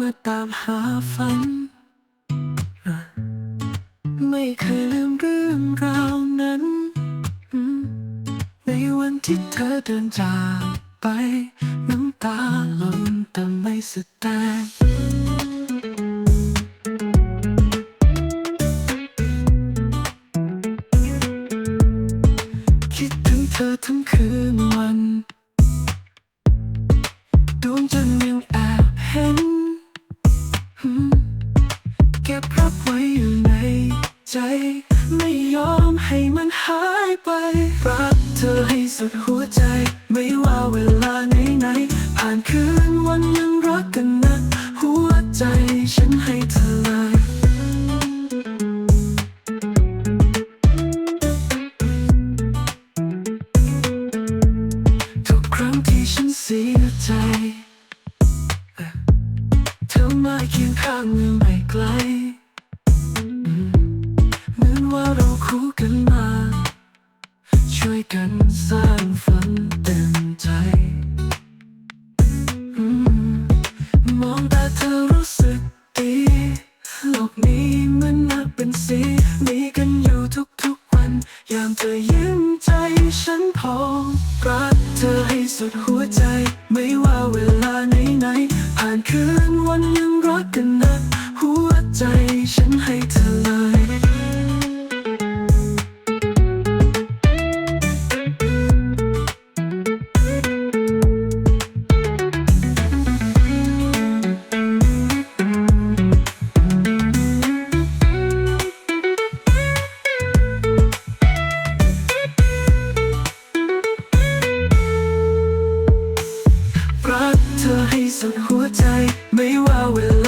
มามหาฝัน ไม่เคยลืมเรื่องราวนั้น ในวันที่เธอเดินจากไป น้ำตาหล่นแต่ไม่แสดงคิดถึงเธอทั้งคืนวัน ดวงจันทร์ยังแอบ ใจ ไม่ยอมให้มันหายไป รักเธอให้สุดหัวใจ ไม่ว่าเวลาไหนไหน ผ่านคืนวันยังรักกันนะหัวใจฉันให้เธอเลยทุกครั้งที่ฉันเสียใจ เธอมาเคียงข้างไม่ไกล ช่วยกันสร้างฝันเต็มใจอมองตาเธอรู้สึกดีโลกนี้มันนับเป็นสี มีกันอยู่ทุกๆวัน ยามเธอยิ้มใจฉันพองรักเธอให้สุดหัวใจ ไม่ว่าเวลาไหนไหนๆผ่านคืนวันยังรักกันนะ หัวใจฉันให้เธอ เธอให้สุดหัวใจ ไม่ว่าเวลา